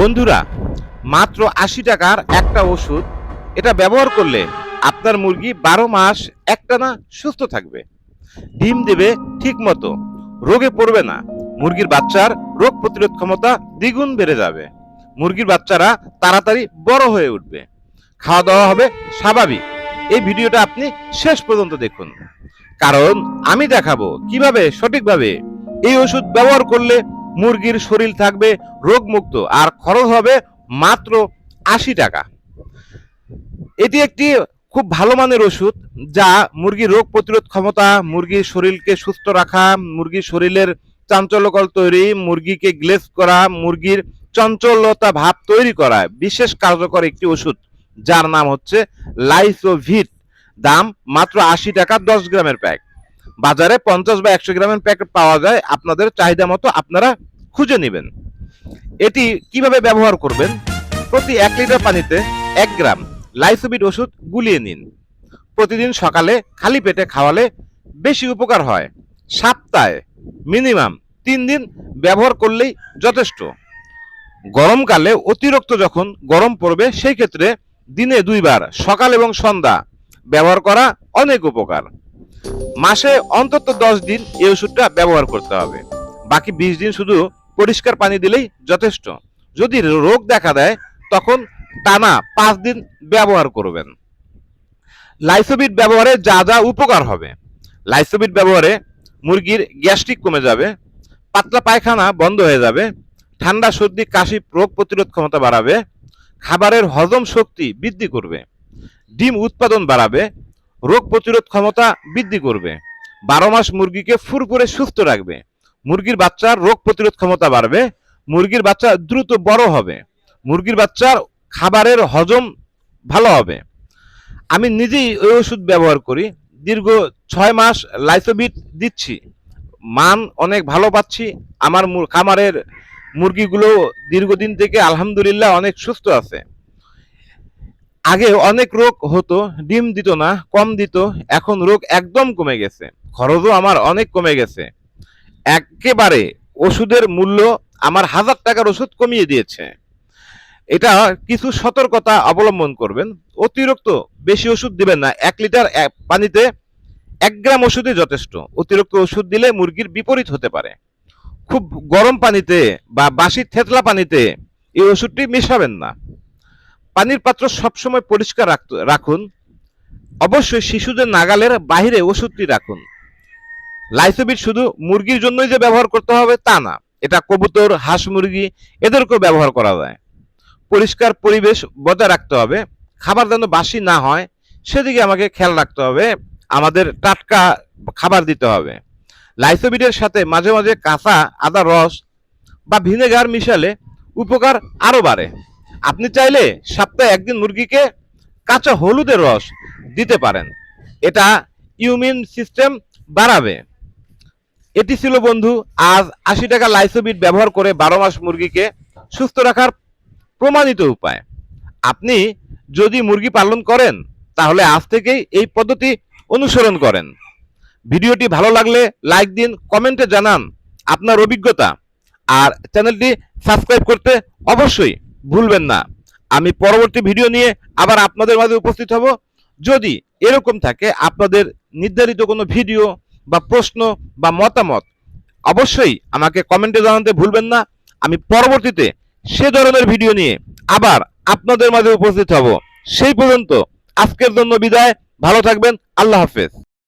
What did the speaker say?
বন্ধুরা, মাত্র আশি টাকার একটা ওষুধ। এটা ব্যবহার করলে আপনার মুরগি বারো মাস একটানা সুস্থ থাকবে। ডিম দেবে ঠিক মতো, রোগে পড়বে না। মুরগির বাচ্চার রোগ প্রতিরোধ ক্ষমতা দ্বিগুণ বেড়ে যাবে। মুরগির বাচ্চারা তাড়াতাড়ি বড় হয়ে উঠবে। খাওয়া দাওয়া হবে স্বাভাবিক। এই ভিডিওটা আপনি শেষ পর্যন্ত দেখুন। কারণ আমি দেখাবো কীভাবে সঠিকভাবে এই ওষুধ ব্যবহার করলে মুরগির শরীর থাকবে রোগমুক্ত আর খরচ হবে মাত্র আশি টাকা। এটি একটি খুব ভালো মানের ওষুধ যা মুরগির রোগ প্রতিরোধ ক্ষমতা, মুরগির শরীরকে সুস্থ রাখা, মুরগির শরীরের চাঞ্চল্যকল তৈরি, মুরগিকে গ্লেস করা, মুরগির চঞ্চলতা ভাব তৈরি করা বিশেষ কার্যকর একটি ওষুধ যার নাম হচ্ছে লাইসোভিট। দাম মাত্র আশি টাকা দশ গ্রামের প্যাক। বাজারে পঞ্চাশ বা একশো গ্রামের প্যাকেট পাওয়া যায়। আপনাদের চাহিদা মতো আপনারা খুঁজে নেবেন। এটি কীভাবে ব্যবহার করবেন? প্রতি এক লিটার পানিতে এক গ্রাম লাইসোবিট ওষুধ গুলিয়ে নিন। প্রতিদিন সকালে খালি পেটে খাওয়ালে বেশি উপকার হয়। সপ্তাহে মিনিমাম তিন দিন ব্যবহার করলেই যথেষ্ট। গরমকালে অতিরিক্ত যখন গরম পড়বে, সেই ক্ষেত্রে দিনে দুইবার সকাল এবং সন্ধ্যা ব্যবহার করা অনেক উপকার। মাসে অন্তত দশ দিন এই ওষুধটা ব্যবহার করতে হবে। বাকি বিশ দিন শুধু পরিষ্কার পানি দিলেই যথেষ্ট। যদি রোগ দেখা দেয়, তখন টানা পাঁচ দিন ব্যবহার করবেন। লাইসোবিট ব্যবহারে যা যা উপকার হবে। লাইসোবিট ব্যবহারে মুরগির গ্যাস্ট্রিক কমে যাবে, পাতলা পায়খানা বন্ধ হয়ে যাবে, ঠান্ডা সর্দি কাশি রোগ প্রতিরোধ ক্ষমতা বাড়াবে, খাবারের হজম শক্তি বৃদ্ধি করবে, ডিম উৎপাদন বাড়াবে, রোগ প্রতিরোধ ক্ষমতা বৃদ্ধি করবে, বারো মাস মুরগিকে ফুরফুরে সুস্থ রাখবে। মুরগির বাচ্চার রোগ প্রতিরোধ ক্ষমতা বাড়বে, মুরগির বাচ্চা দ্রুত বড় হবে, মুরগির বাচ্চার খাবারের হজম ভালো হবে। আমি নিজেই ওই ওষুধ ব্যবহার করি, দীর্ঘ ছয় মাস লাইসোবিট দিচ্ছি, মান অনেক ভালো পাচ্ছি, আমার মুর- খামারের মুরগিগুলো দীর্ঘদিন থেকে আলহামদুলিল্লাহ অনেক সুস্থ আছে। আগে অনেক রোগ হতো, ডিম দিত না, কম দিত, এখন রোগ একদম কমে গেছে, খরচও আমার অনেক কমে গেছে। একেবারে ওষুধের মূল্য আমার হাজার টাকার ওষুধ কমিয়ে দিয়েছে। এটা কিছু সতর্কতা অবলম্বন করবেন। অতিরিক্ত বেশি ওষুধ দিবেন না। এক লিটার পানিতে এক গ্রাম ওষুধই যথেষ্ট। অতিরিক্ত ওষুধ দিলে মুরগির বিপরীত হতে পারে। খুব গরম পানিতে বা বাসি থেতলা পানিতে এই ওষুধটি মেশাবেন না। পানির পাত্র সবসময় পরিষ্কার রাখুন। অবশ্যই শিশুদের নাগালের বাইরে ওষুধটি রাখুন। লাইসোবিট শুধু মুরগির জন্যই যে ব্যবহার করতে হবে তা না, এটা কবুতর, হাঁস মুরগি এদেরকেও ব্যবহার করা যায়। পরিষ্কার পরিবেশ বজায় রাখতে হবে, খাবার যেন বাসি না হয়, সেদিকে আমাকে খেয়াল রাখতে হবে, আমাদের টাটকা খাবার দিতে হবে। লাইসোবিটের সাথে মাঝে মাঝে কাঁচা আদা রস বা ভিনেগার মিশালে উপকার আরও বাড়ে। আপনি চাইলে সপ্তাহে একদিন মুরগিকে কাঁচা হলুদের রস দিতে পারেন। এটা ইউমিন সিস্টেম বাড়াবে। এটি ছিল বন্ধু, আজ আশি টাকা লাইসোবিট ব্যবহার করে বারো মাস মুরগিকে সুস্থ রাখার প্রমাণিত উপায়। আপনি যদি মুরগি পালন করেন, তাহলে আজ থেকেই এই পদ্ধতি অনুসরণ করেন। ভিডিওটি ভালো লাগলে লাইক দিন, কমেন্টে জানান আপনার অভিজ্ঞতা। আর চ্যানেলটি সাবস্ক্রাইব করতে অবশ্যই ভুলবেন না। আমি পরবর্তী ভিডিও নিয়ে আবার আপনাদের মাঝে উপস্থিত হব। যদি এরকম থাকে আপনাদের নির্ধারিত কোনো ভিডিও বা প্রশ্ন বা মতামত, অবশ্যই আমাকে কমেন্টে জানাতে ভুলবেন না। আমি পরবর্তীতে সে ধরনের ভিডিও নিয়ে আবার আপনাদের মাঝে উপস্থিত হব। সেই পর্যন্ত আজকের জন্য বিদায়। ভালো থাকবেন। আল্লাহ হাফেজ।